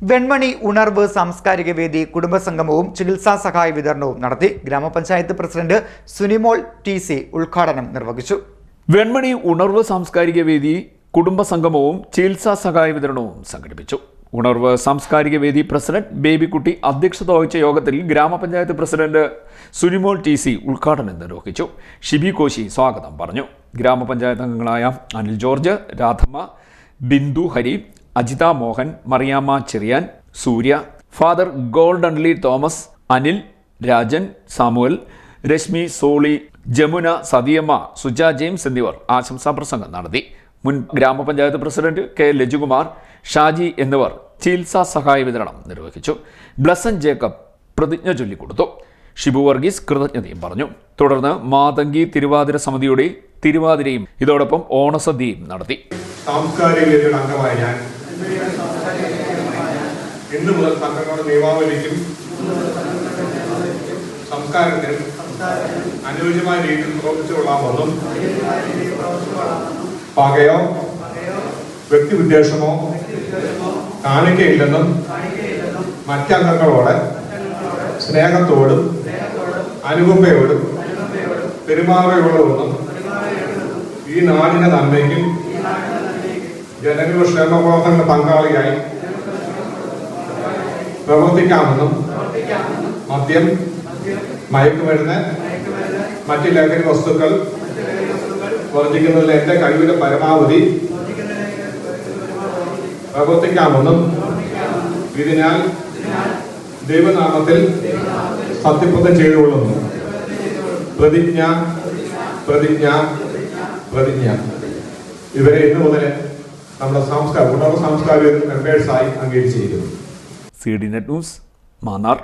വെൺമണി ഉണർവ് സാംസ്കാരിക വേദി കുടുംബസംഗമവും ചികിത്സാ സഹായ വിതരണവും നടത്തി ഗ്രാമപഞ്ചായത്ത് പ്രസിഡന്റ് സുനിമോൾ ടി സി ഉദ്ഘാടനം നിർവഹിച്ചു. വെൺമണി ഉണർവ് സാംസ്കാരിക വേദി കുടുംബസംഗമവും ചികിത്സാ സഹായ വിതരണവും സംഘടിപ്പിച്ചു. ഉണർവ് സാംസ്കാരിക വേദി പ്രസിഡന്റ് ബേബിക്കുട്ടി അധ്യക്ഷത വഹിച്ച യോഗത്തിൽ ഗ്രാമപഞ്ചായത്ത് പ്രസിഡന്റ് സുനിമോൾ ടി സി ഉദ്ഘാടനം നിർവഹിച്ചു. ഷിബി കോശി സ്വാഗതം പറഞ്ഞു. ഗ്രാമപഞ്ചായത്ത് അംഗങ്ങളായ Anil George Radhamma Bindu Hari Ajitha Mohan Mariyamma Cherian Surya father ഗോൾഡൺലി Thomas Anil Rajan Samuel Reshmi Soly Jamuna Sathiyamma Suja James എന്നിവർ ആശംസാ പ്രസംഗം നടത്തി. മുൻ ഗ്രാമപഞ്ചായത്ത് പ്രസിഡന്റ് കെ ലജുകുമാർ ഷാജി എന്നിവർ ചികിത്സാ സഹായ വിതരണം നിർവഹിച്ചു. ബ്ലസൻ ജേക്കബ് പ്രതിജ്ഞ ചൊല്ലിക്കൊടുത്തു. ഷിബു വർഗീസ് കൃതജ്ഞതയും പറഞ്ഞു. തുടർന്ന് മാതങ്കി തിരുവാതിര സമിതിയുടെ തിരുവാതിരയും ഇതോടൊപ്പം ഓണസദ്യയും നടത്തി. സാംസ്കാരിക അംഗമായ ഞാൻ ഇന്ന് മുതൽ തങ്ങളുടെ നിയമാവലിക്കും സംസ്കാരത്തിനും അനുയോജ്യമായ രീതിയിൽ പ്രവർത്തിച്ചു കൊള്ളാമെന്നും പകയോ വ്യക്തിവിദ്വേഷമോ കാണിക്കയില്ലെന്നും മറ്റംഗങ്ങളോട് സ്നേഹത്തോടും അനുകമ്പയോടും പെരുമാറുകയുള്ളതൊന്നും ഈ നാടിന്റെ നന്മയ്ക്കും ജനങ്ങളുടെ പ്രവർത്തന പങ്കാളിയായി പ്രവർത്തിക്കാമെന്നും മദ്യം മയക്കുമരുന്ന് മറ്റു ലഹരി വസ്തുക്കൾ വർദ്ധിക്കുന്നതിൽ എന്റെ കഴിവിന്റെ പരമാവധി പ്രവർത്തിക്കാമെന്നും ഇതിനാൽ ദൈവനാമത്തിൽ സത്യപ്രതം ചെയ്തുകൊള്ളുന്നു. പ്രതിജ്ഞ പ്രതിജ്ഞ പ്രതിജ്ഞ. ഇവരെ ഇന്നു മുതൽ നമ്മുടെ സംസ്കാര നമ്മുടെ സാംസ്കാരിക മെമ്പേഴ്സായി അംഗീകരിച്ചിരിക്കുന്നു. C D net news Mannar.